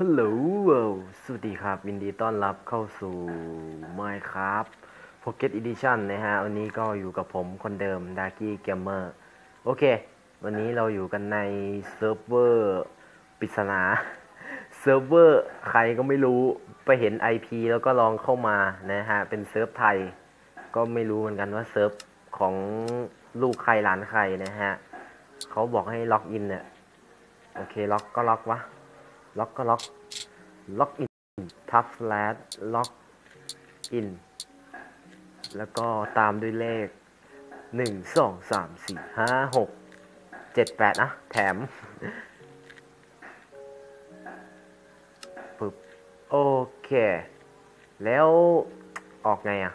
ฮัลโหล สวัสดีครับยินดีต้อนรับเข้าสู่ Minecraft Pocket Edition นะฮะ วันนี้ก็อยู่กับผมคนเดิม d a r k y Gamer โอเค วันนี้เราอยู่กันในเซิร์ฟเวอร์ปริศนา เซิร์ฟเวอร์ใครก็ไม่รู้ ไปเห็น IP แล้วก็ลองเข้ามานะฮะ เป็นเซิร์ฟไทย ก็ไม่รู้เหมือนกันว่าเซิร์ฟของลูกใครหลานใครนะฮะ เขาบอกให้ล็อกอินเนี่ย โอเค ล็อกก็ล็อกวะ ล็อกก็ล็อกล็อกอินทับแลชล็อกอินแล้วก็ตามด้วยเลขหนึ่งสองสามสี่ห้าหกเจ็ดแปดนะ แถมปึ๊บโอเค แล้วออกไงอะ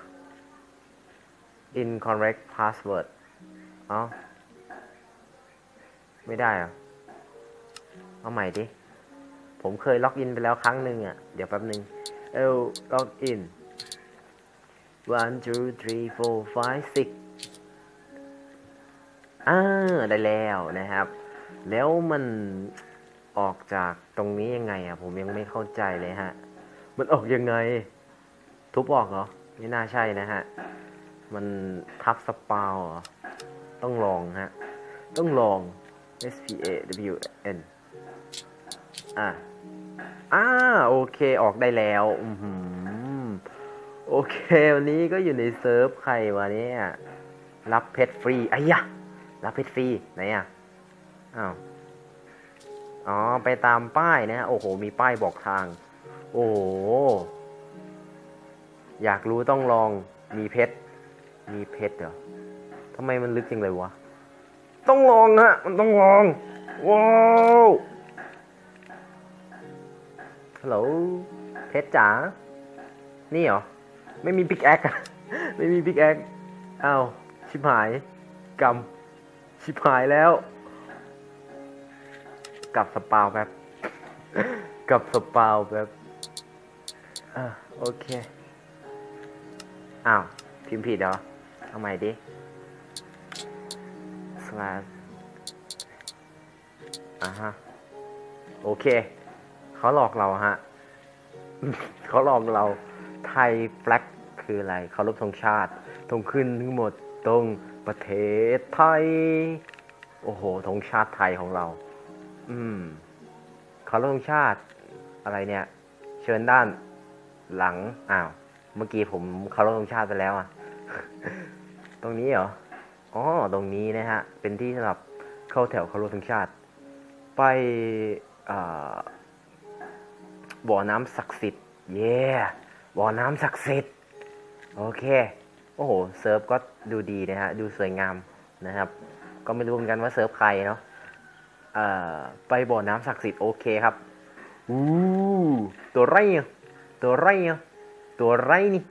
incorrect password เอ้า ไม่ได้อะเอาใหม่ดิ ผมเคยล็อกอินไปแล้วครั้งหนึ่งอะ เดี๋ยวแป๊บหนึ่งเอลล็อกอิน one two three four five six อ่าได้แล้วนะครับ แล้วมันออกจากตรงนี้ยังไงอะ ผมยังไม่เข้าใจเลยฮะ มันออกยังไง ทุบออกเหรอ ไม่น่าใช่นะฮะ มันทับสปาวเหรอ ต้องลองฮะ ต้องลอง S P A W N อะอ่าโอเคออกได้แล้วอืโอเค วันนี้ก็อยู่ในเซิร์ฟใครวะเนี่ยรับเพชรฟรีไอ้ยะรับเพชรฟรีไหนอะอ้าวอ๋อไปตามป้ายนะฮะโอ้โห มีป้ายบอกทาง โอ้โห อยากรู้ต้องลองมีเพชร มีเพชรเหรอทำไมมันลึกจังเลยวะ ต้องลองฮะ มันต้องลอง ว้าว ฮัลโหลเพชรจ๋า นี่เหรอ ไม่มีปิกแอคอะไม่มีปิกแอคอ้าวชิบหายกำชิบหายแล้ว กลับสปาวแป๊บกลับสปาวแป๊บอะโอเค อ้าว พิมพ์ผิดเหรอเอาใหม่ดิ slash อ่าฮะ โอเค เขาหลอกเราฮะเขาหลอกเราไทยแฟลกคืออะไรเขารพธงชาติธงขึ้นทั้งหมดตรงประเทศไทย โอ้โหธงชาติไทยของเรา อืมเขารพธงชาติอะไรเนี่ย เชิญด้านหลังอ้าวเมื่อกี้ผมเคารพธงชาติไปแล้วอะ ตรงนี้เหรออ๋อตรงนี้นะฮะ เป็นที่สำหรับเข้าแถวเคารพธงชาติ ไปอ่า บ่อน้ำศักดิ์สิทธิ์เย่บ่อน้ำศักดิ์สิทธิ์โอเค โอ้โหเซิร์ฟก็ดูดีนะฮะดูสวยงามนะครับ ก็ไม่รู้เหมือนกันว่าเซิร์ฟใครเนาะเอ่อไปบ่อน้ำศักดิ์สิทธิ์โอเคครับอู้ตัวไรอะตัวไรอะตัวไรนี่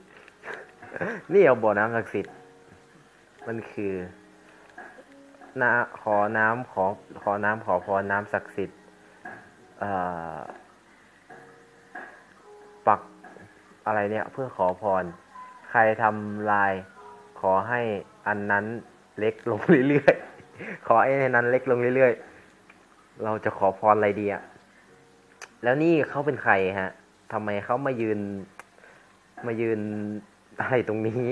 นี่เอาบ่อน้ำศักดิ์สิทธิ์มันคือนาขอน้ำขอขอน้ำขอพรน้ำศักดิ์สิทธิ์เอ่อ อะไรเนี่ยเพื่อขอพร ใครทำลาย ขอให้อันนั้นเล็กลงเรื่อยๆ ขอให้อันนั้นเล็กลงเรื่อยๆ เราจะขอพรอะไรดีอะแล้วนี่เขาเป็นใครฮะทำไมเขามายืน มายืนอะไรตรงนี้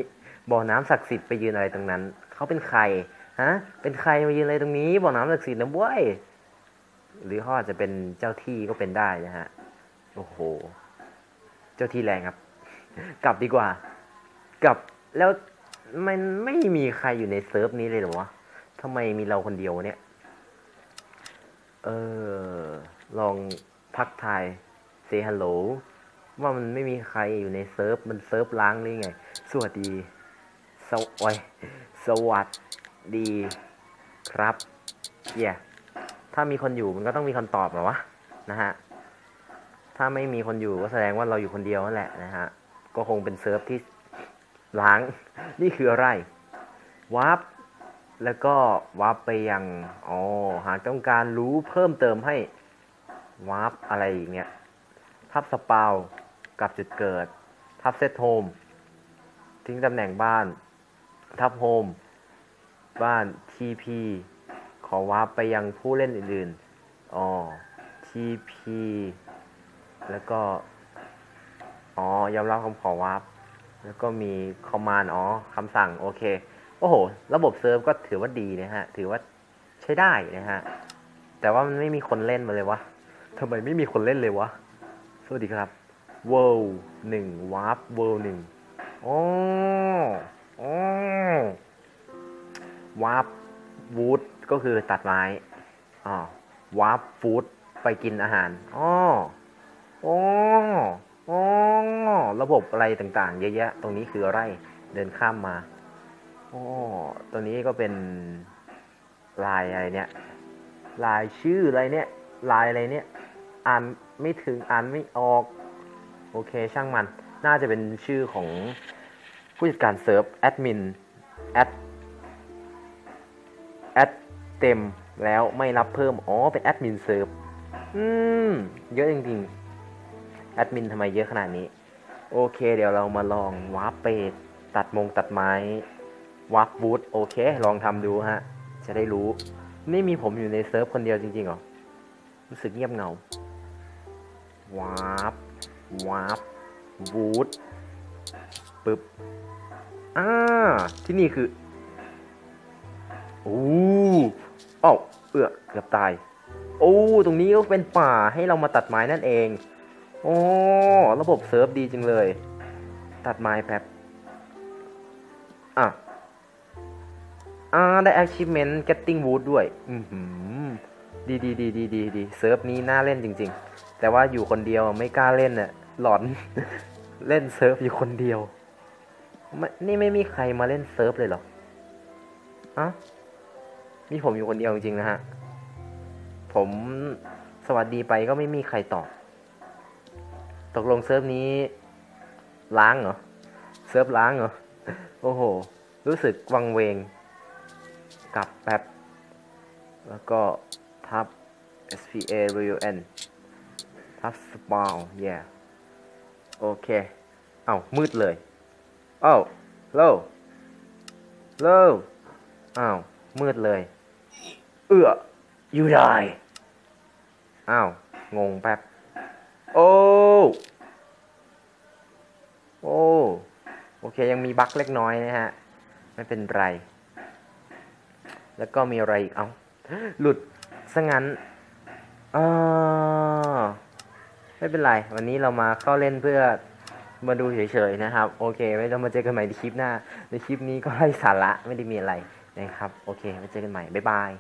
บ่อน้ำศักดิ์สิทธิ์ไปยืนอะไรตรงนั้น เขาเป็นใครฮะ เป็นใครมายืนอะไรตรงนี้บ่อน้ำศักดิ์สิทธิ์นะเว้ยหรือเขาอาจจะเป็นเจ้าที่ก็เป็นได้นะฮะ โอ้โห เจ้าที่แรงครับ กลับดีกว่า กลับแล้วมันไม่มีใครอยู่ในเซิร์ฟนี้เลยหรอวะทำไมมีเราคนเดียวเนี่ย เออ ลองทักทาย say hello ว่ามันไม่มีใครอยู่ในเซิร์ฟ มันเซิร์ฟล้างหรือไง สวัสดี สวัสสวัสดีครับเย่ถ้ามีคนอยู่มันก็ต้องมีคนตอบหรอวะ นะฮะ ถ้าไม่มีคนอยู่ก็แสดงว่าเราอยู่คนเดียวนั่นแหละนะฮะ ก็คงเป็นเซิร์ฟที่ล้าง นี่คืออะไรวาร์ปแล้วก็วาร์ปไปยังอ๋อหากต้องการรู้เพิ่มเติมให้วาร์ปอะไรอย่างเงี้ยทับสปาวกับจุดเกิด ทับเซตโฮมทิ้งตำแหน่งบ้าน ทับโฮมบ้าน TP ขอวาร์ปไปยังผู้เล่นอื่นๆ อ๋อ TP แล้วก็ อ๋อยอมรับคำขอวาร์ปแล้วก็มีคอมมานด์อ๋อคำสั่งโอเค โอ้โห ระบบเซิร์ฟก็ถือว่าดีนะฮะ ถือว่าใช้ได้นะฮะ แต่ว่ามันไม่มีคนเล่นมาเลยวะทำไมไม่มีคนเล่นเลยวะ สวัสดีครับ world หนึ่ง warp world หนึ่งอ๋ออ๋อ warp wood ก็คือตัดไม้อ๋อ warp food ไปกินอาหารอ๋ออ๋อ ระบบอะไรต่างๆ เยอะแยะ ตรงนี้คืออะไรเดินข้ามมาอ๋อตัวนี้ก็เป็นลายอะไรเนี่ย ลายชื่ออะไรเนี่ย ลายอะไรเนี่ย อ่านไม่ถึง อ่านไม่ออก โอเค ช่างมัน น่าจะเป็นชื่อของผู้จัดการเซิร์ฟ แอดมิน แอด แอดเต็มแล้วไม่รับเพิ่ม อ๋อ เป็นแอดมินเซิร์ฟ อืม เยอะจริงๆ แอดมินทำไมเยอะขนาดนี้ โอเคเดี๋ยวเรามาลองวาร์ปไปตัดมงตัดไม้วาร์ปบูทโอเค ลองทำดูฮะ จะได้รู้ นี่มีผมอยู่ในเซิร์ฟคนเดียวจริงๆหรอ รู้สึกเงียบเงาวาร์ปวาร์ปวูดปึ๊บอ่าที่นี่คือโอ้เอ้าเอือเกือบตาย โอ้ ตรงนี้ก็เป็นป่าให้เรามาตัดไม้นั่นเอง โอ้ระบบเซิร์ฟดีจังเลย ตัดไม้แป๊บ อะ อ่า ได้ achievement getting wood ด้วย อือหือ ดีดีดีดีดีดีเซิร์ฟนี้น่าเล่นจริง ๆ แต่ว่าอยู่คนเดียวไม่กล้าเล่นน่ะหลอน เล่นเซิร์ฟอยู่คนเดียวไม่นี่ไม่มีใครมาเล่นเซิร์ฟเลยเหรออะมีผมอยู่คนเดียวจริงๆนะฮะ ผมสวัสดีไปก็ไม่มีใครตอบ ตกลงเซิร์ฟนี้ล้างเหรอ เซิร์ฟล้างเหรอ โอ้โห รู้สึกวังเวง กลับแป๊บ แล้วก็ทับ SPA real n ทับ spawn yeah โอเค เอ้ามืดเลยเอ้าโลโลอ้าว มืดเลย เอื้อ you die อ้าว งงแป๊บ โอ้ โอ้ โอเค ยังมีบั๊กเล็กน้อยนะฮะ ไม่เป็นไร แล้วก็มีอะไรอีก เอ้าหลุดซะงั้นอ่าไม่เป็นไร วันนี้เรามาเข้าเล่นเพื่อมาดูเฉยๆนะครับ โอเค ไม่ต้องมาเจอกันใหม่ในคลิปหน้า ในคลิปนี้ก็ไร้สาระไม่ได้มีอะไรนะครับ โอเคไว้เจอกันใหม่ บ๊ายบาย